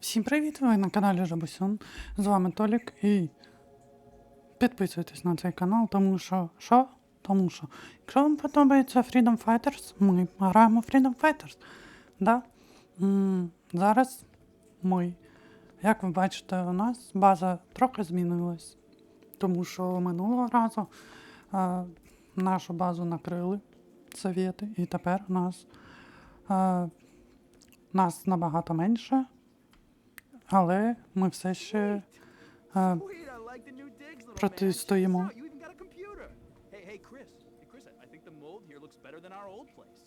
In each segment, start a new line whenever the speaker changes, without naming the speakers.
Всім привіт! Ви на каналі Жабусюн. З вами Толік і підписуйтесь на цей канал, тому що. Що? Тому що, якщо вам подобається Freedom Fighters, ми граємо Freedom Fighters. Да? М, зараз ми, як ви бачите, у нас база трохи змінилась. Тому що минулого разу е, нашу базу накрили совєти, і тепер у нас, е, нас набагато менше. Але ми все ще е,
Sweet, I like the new digs, little man. Check this
протистоїмо.
out. You even got a computer. Hey, hey, Chris. Hey, Chris, I, I think the mold here looks better than our old place.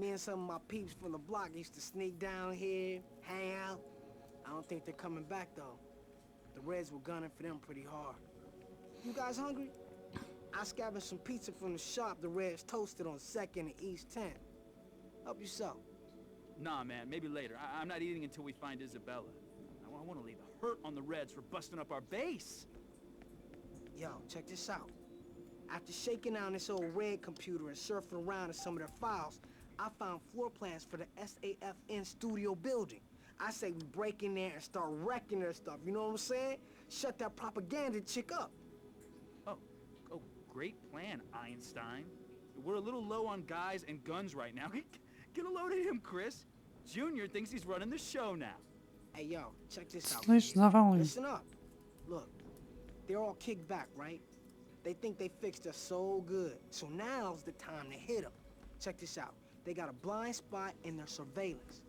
Me and some of my peeps from the block used to sneak down here, hang out. I don't think they're coming back though. The Reds were gunning for them pretty hard. You guys hungry? I scavenged some pizza from the shop the Reds toasted on 2nd and East 10. Help yourself.
Nah, man, maybe later. I, I'm not eating until we find Isabella. hurt on the Reds for busting up our base.
Yo, check this out. After shaking down this old Red computer and surfing around in some of their files, I found floor plans for the SAFN studio building. I say we break in there and start wrecking their stuff, you know what I'm saying? Shut that propaganda chick up.
Oh, oh, great plan, Einstein. We're a little low on guys and guns right now. Get a load of him, Chris. Junior thinks he's running the show now.
Hey yo, check this out.
Слышь, завали.
Listen up. Look, they're all kicked back, right? They think they fixed us so good. So now's the time to hit them. Check this out. They got a blind spot in their surveillance.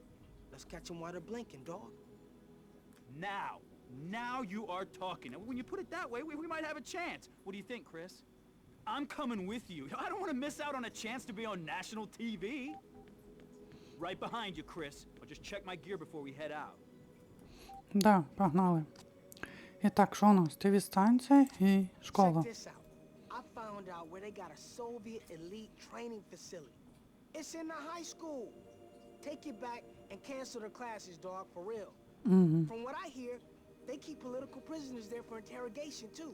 Let's catch them while they're blinking, dog.
Now, now you are talking. Now, When you put it that way, we, we might have a chance. What do you think, Chris? I'm coming with you. I don't want to miss out on a chance to be on national TV. Right behind you, Chris. I'll just check my gear before we head out.
Да, погнали. І так, що у нас? ТВ станція і школа.
Check this out. I found out where they got a Soviet elite training facility. It's in the high school. Take it back and cancel their classes, dog, for real.
Угу.
From what I hear, they keep political prisoners there for interrogation too.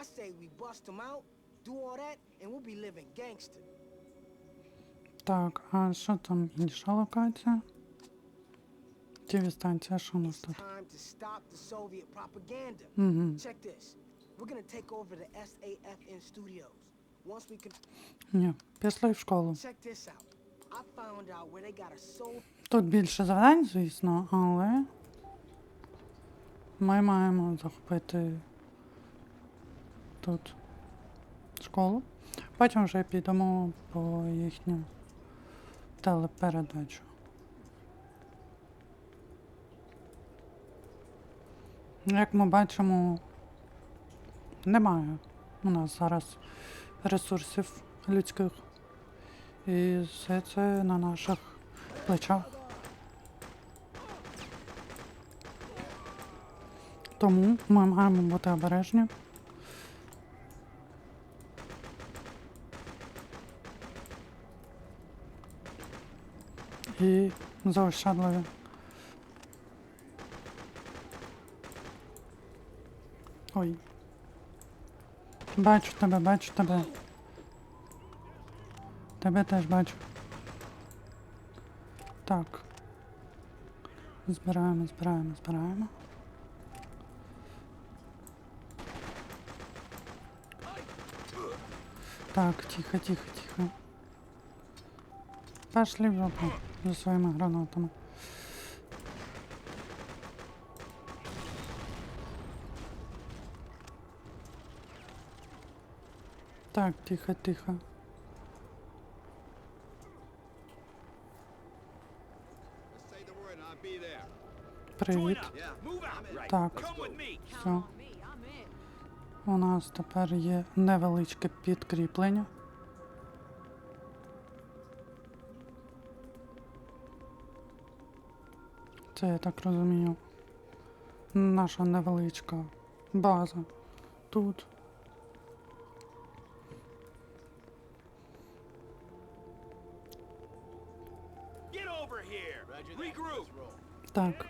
I say we bust them out, do all that, and we'll be living gangster.
Так, а що там інша локація? ТВ станція, що у нас тут? Угу. Ні, пішли в школу. Тут більше завдань, звісно, але ми маємо захопити тут школу. Потім вже підемо по їхню телепередачу. Як ми бачимо, немає у нас зараз ресурсів людських. І все це на наших плечах. Тому ми маємо бути обережні. І заощадливі. Ой. Бачу тебе, бачу тебе. Тебе теж бачу. Так. Збираємо, збираємо, збираємо. Так, тихо, тихо, тихо. Пошли в жопу за своїми гранатами. Так, тихо, тихо. Привіт. Так, все. У нас тепер є невеличке підкріплення. Це я так розумію. Наша невеличка база тут. Так.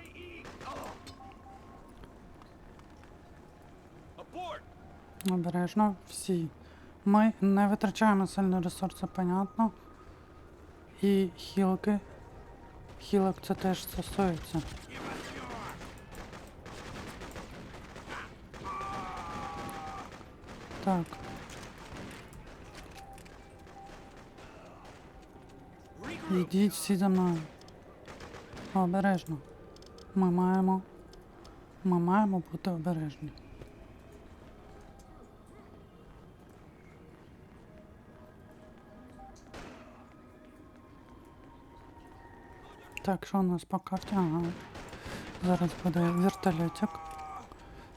Обережно всі. Ми не витрачаємо сильно ресурси, понятно. І хілки. Хілок це теж стосується. Так. Йдіть всі за мною. Обережно. Ми маємо. Ми маємо бути обережні. Так, що у нас по карті? Ага. Зараз буде вертольотик.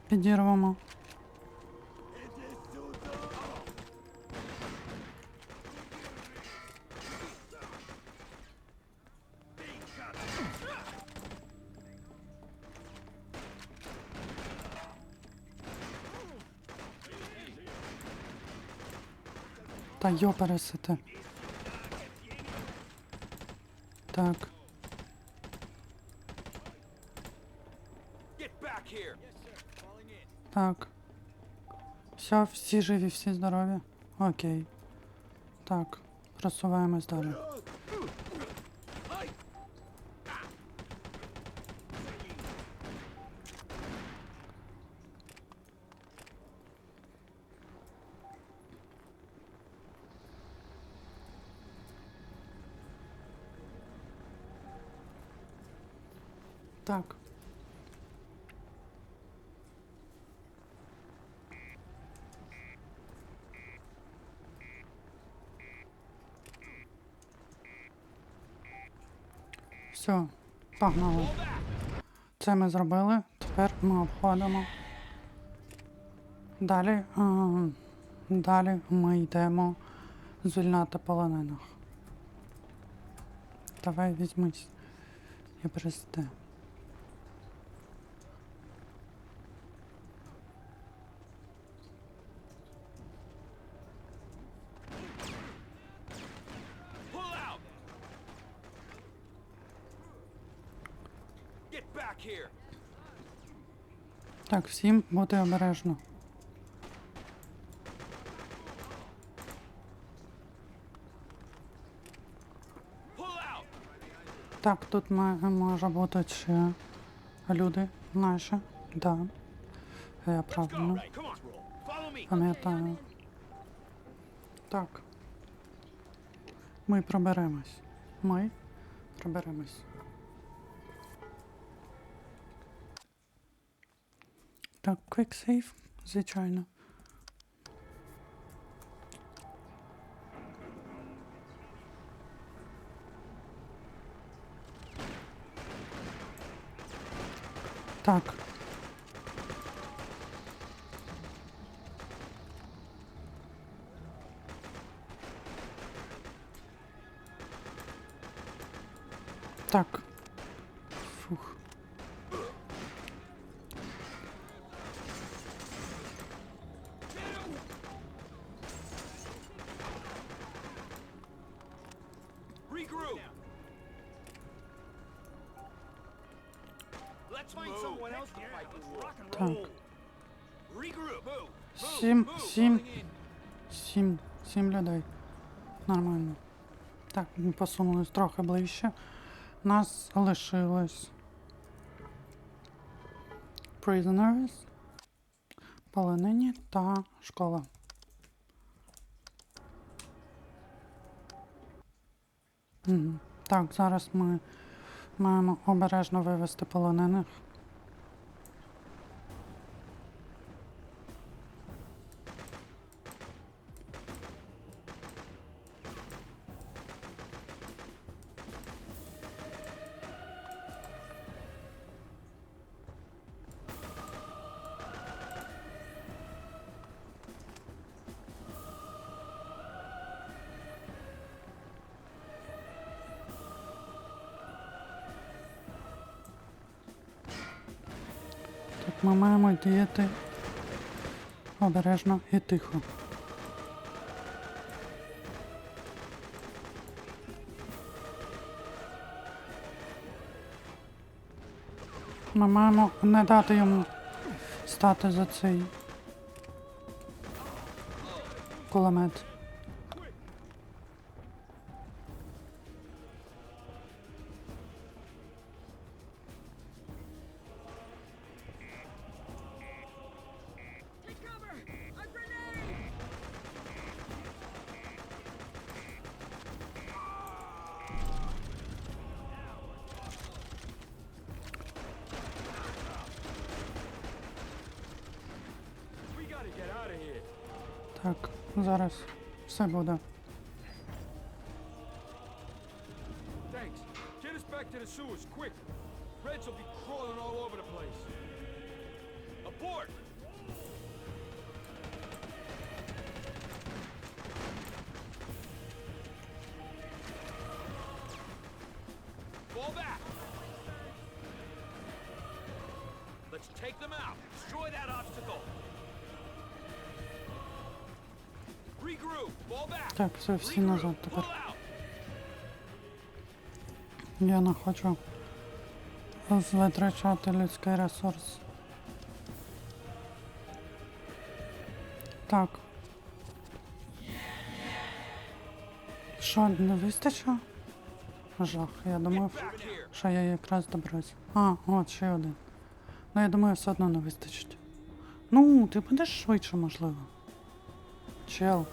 Підірвемо. Та йо пересити. Так. Так. Все, всі живі, всі здорові. Окей. Так, просуваємось далі. Так. Все, погнали. Це ми зробили. Тепер ми обходимо. Далі, е, далі ми йдемо звільняти полонених. Давай візьмись і присіди.
Pull out! Get back here!
Так, всім бути обережно. Так, тут може бути ще люди наші. Да. Я
Go!
правильно пам'ятаю. Так. Ми проберемось. Ми проберемось. Так, quick save, звичайно. Так. Так. Так. Сім, сім, сім, сім людей. Нормально. Так, ми посунулись трохи ближче. Нас лишилось. Prisoners, полонені та школа. Так, зараз ми маємо обережно вивести полонених. Ми маємо діяти обережно і тихо. Ми маємо не дати йому стати за цей кулемет. Так, зараз все буде.
Thanks. Get us back to the sewers, quick. Reds will be crawling all over the place. Abort! Fall back! Let's take them out. Destroy that obstacle.
Так, все, всі назад тепер. Я не хочу витрачати людський ресурс. Так. Що, не вистачило? Жах, я думав, що я якраз добрусь. А, от ще один. Ну я думаю, все одно не вистачить. Ну, ти будеш швидше, можливо. Chill.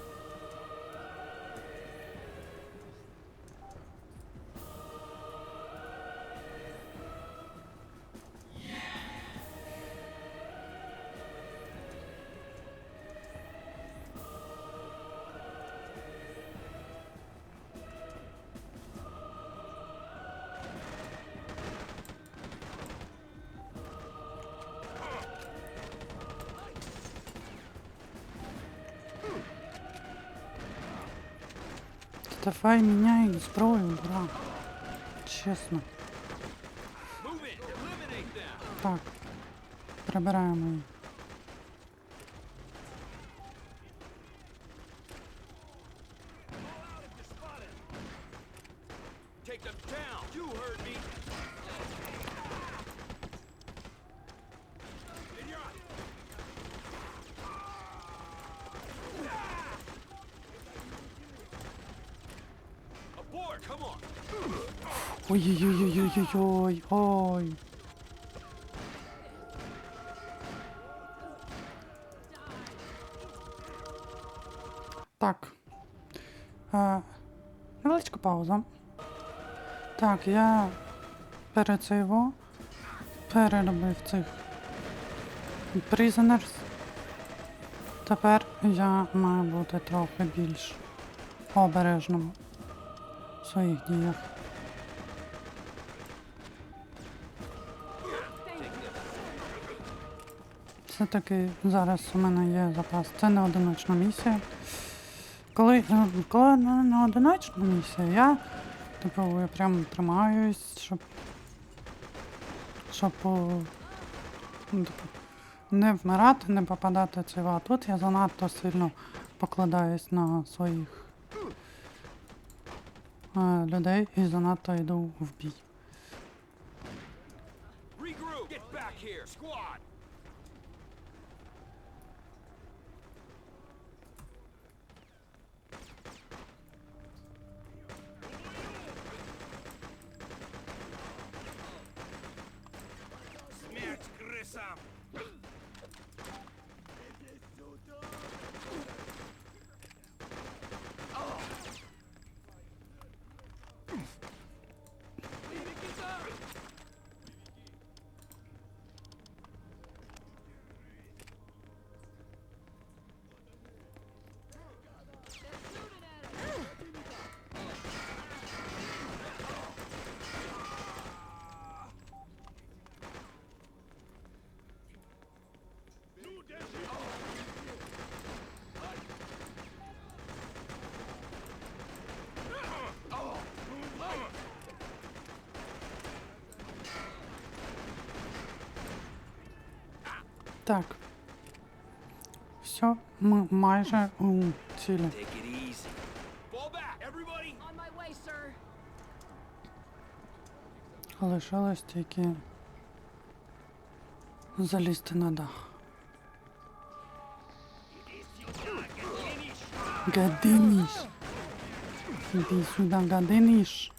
Давай меняй зброю, брат.
In.
Так. Прибираємо її. Ой-ой-ой-ой-ой-ой. Ой. Так. Невеличка пауза. Так, я перед цього переробив цих prisoners. Тепер я маю бути трохи більш обережним своїх діях. Все-таки зараз у мене є запас. Це не одиночна місія. Коли, е, коли не, не одиночна місія, я типу я прям тримаюсь, щоб. Щоб о, ну, типу, не вмирати, не попадати в. А тут я занадто сильно покладаюсь на своїх е, людей і занадто йду в бій.
Regroup. Get back here. Squad.
Смерть крысам!
Так. Все, ми майже у цілі. Лишилось тільки залізти на дах. Гадиніш. Іди сюди, гадиніш.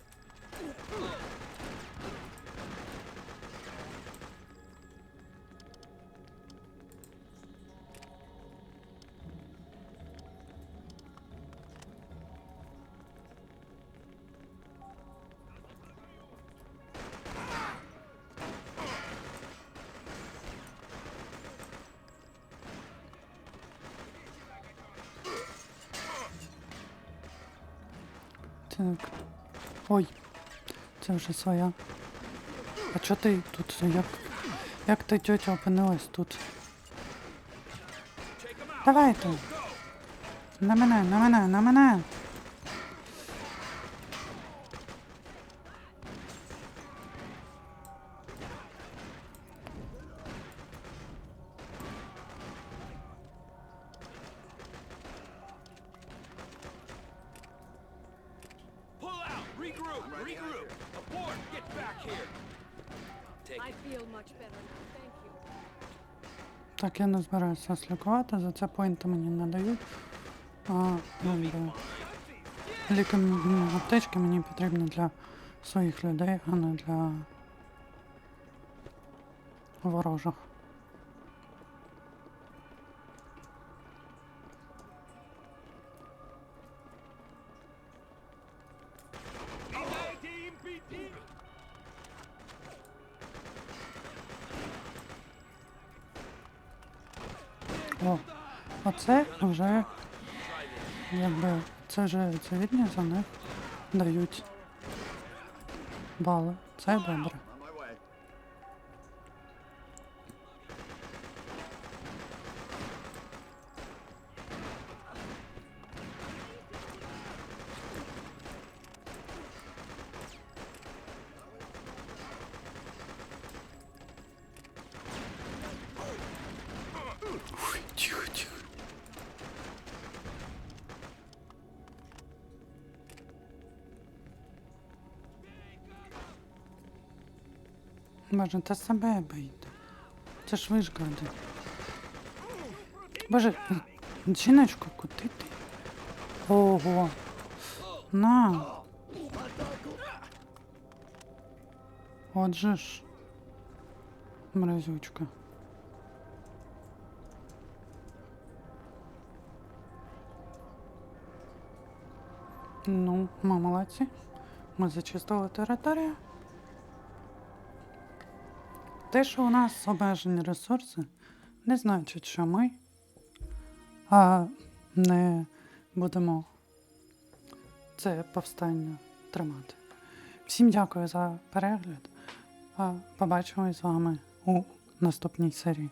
Так. Ой, це вже своя. А чо ти тут? Як, як ти, тьотя, опинилась тут? Давайте. На мене, на мене, на мене.
Regroup! Regroup! Abort! Get back here!
I feel much better thank you.
Так, я не збираюся вас лікувати, за це поінти мені не дають. А, якби, ліки, аптечки мені потрібні для своїх людей, а не для ворожих. О, оце вже якби це вже цивільні за них дають бали. Це добре. Боже, та себе бийте. Це ж ви ж. Боже, жіночку, куди ти? Ого. На. Отже ж. Мразючка. Ну, ми молодці. Ми зачистили територію. Те, що у нас обмежені ресурси, не значить, що ми а, не будемо це повстання тримати. Всім дякую за перегляд. Побачимось з вами у наступній серії.